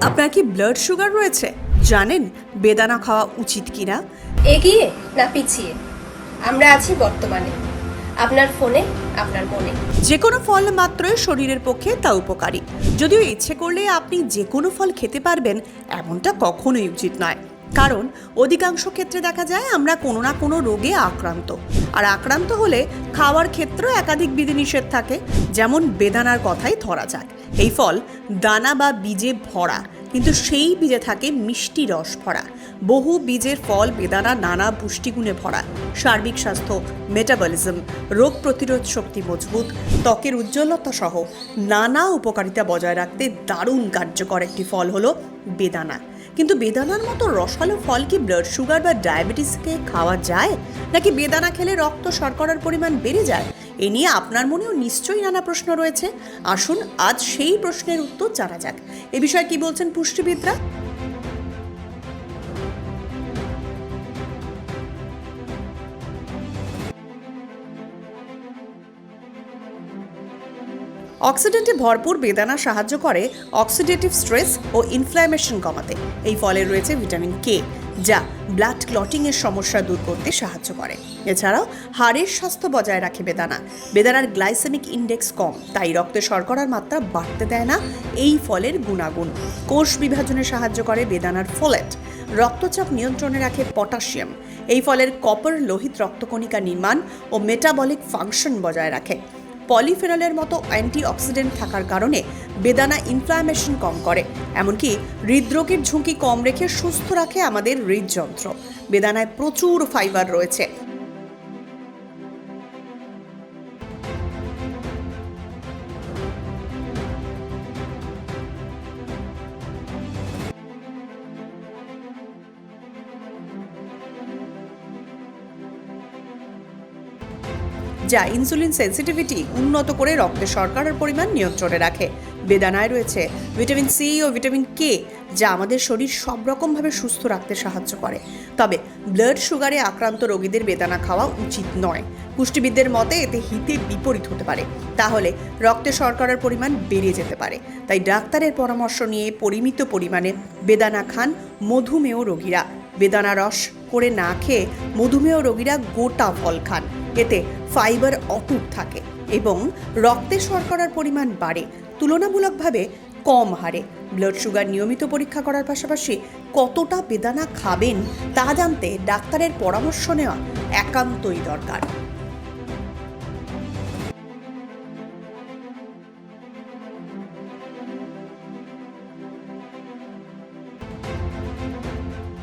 আপনার কি blood sugar রয়েছে? জানেন বেদানা খাওয়া উচিত কিনা? এগিয়ে না পিছিয়ে? আমরা আছি বর্তমানে। আপনার ফোনে আপনার মনে। যে কোনো ফল মাত্রই শরীরের পক্ষে তা উপকারী। যদিও ইচ্ছে করলে আপনি যে কোনো ফল খেতে পারবেন এমনটা কখনোই উচিত নয়। কারণ অধিকাংশ ক্ষেত্রে দেখা যায় আমরা কোনো না কোনো রোগে আক্রান্ত। আর আক্রান্ত হলে খাওয়ার ক্ষেত্রেও একাধিক বিধিনিষেধ থাকে, যেমন বেদানার কথাই ধরা যাক। এই ফল দানা বা বীজে ভরা, কিন্তু সেই বীজে থাকে মিষ্টি রস ভরা। বহু বীজের ফল বেদানা নানা পুষ্টিগুণে ভরা। সার্বিক স্বাস্থ্য মেটাবলিজম রোগ প্রতিরোধ শক্তি মজবুত, ত্বকের উজ্জ্বলতা সহ নানা উপকারিতা বজায় রাখতে দারুণ কার্যকর একটি ফল হলো বেদানা। কিন্তু বেদানার মতো রসালো ফল কি ব্লাড সুগার বা ডায়াবেটিসকে খাওয়া যায়? নাকি বেদানা খেলে রক্ত শর্করার পরিমাণ বেড়ে যায়? এ নিয়ে আপনার মনেও নিশ্চয়ই নানা প্রশ্ন রয়েছে। আসুন আজ সেই প্রশ্নের উত্তর জানা যাক। এ বিষয়ে কি বলছেন পুষ্টিবিদরা? অক্সিডেন্টে ভরপুর বেদানা সাহায্য করে অক্সিডেটিভ স্ট্রেস ও ইনফ্ল্যামেশন কমাতে। এই ফলে রয়েছে ভিটামিন কে যা ব্লাড ক্লটিংয়ের সমস্যা দূর করতে সাহায্য করে। এছাড়াও হাড়ের স্বাস্থ্য বজায় রাখে বেদানা। বেদানার গ্লাইসেমিক ইন্ডেক্স কম, তাই রক্তে শর্করার মাত্রা বাড়তে দেয় না। এই ফলের গুণাগুণ। কোষ বিভাজনে সাহায্য করে বেদানার ফোলেট রক্তচাপ নিয়ন্ত্রণে রাখে পটাশিয়াম এই ফলের কপার লোহিত রক্তকণিকা নির্মাণ ও মেটাবলিক ফাংশন বজায় রাখে। পলিফেনলের মতো অ্যান্টিঅক্সিডেন্ট থাকার কারণে বেদানা ইনফ্লামেশন কম করে। এমনকি হৃদরোগের ঝুঁকি কম রেখে সুস্থ রাখে আমাদের হৃদযন্ত্র। বেদানায় প্রচুর ফাইবার রয়েছে। যা ইনসুলিন সেন্সিটিভিটি উন্নত করে রক্তে শর্করার পরিমাণ নিয়ন্ত্রণে রাখে। বেদানায় রয়েছে ভিটামিন সি ও ভিটামিন কে, যা আমাদের শরীর সব রকমভাবে সুস্থ রাখতে সাহায্য করে। তবে ব্লাড সুগারে আক্রান্ত রোগীদের বেদানা খাওয়া উচিত নয়। পুষ্টিবিদদের মতে, এতে হিতে বিপরীত হতে পারে। তাহলে রক্তে শর্করার পরিমাণ বেড়ে যেতে পারে। তাই ডাক্তারের পরামর্শ নিয়ে পরিমিত পরিমাণে বেদানা খান মধুমেহ রোগীরা। বেদানা রস করে না খেয়ে মধুমেহ রোগীরা গোটা ফল খান। এতে ফাইবার অটুট থাকে এবং রক্তে শর্করার পরিমাণ বাড়ে, তুলনামূলকভাবে কম হারে। ব্লাড সুগার নিয়মিত পরীক্ষা করার পাশাপাশি কতটা বেদানা খাবেন তা জানতে ডাক্তারের পরামর্শ নেওয়া একান্তই দরকার।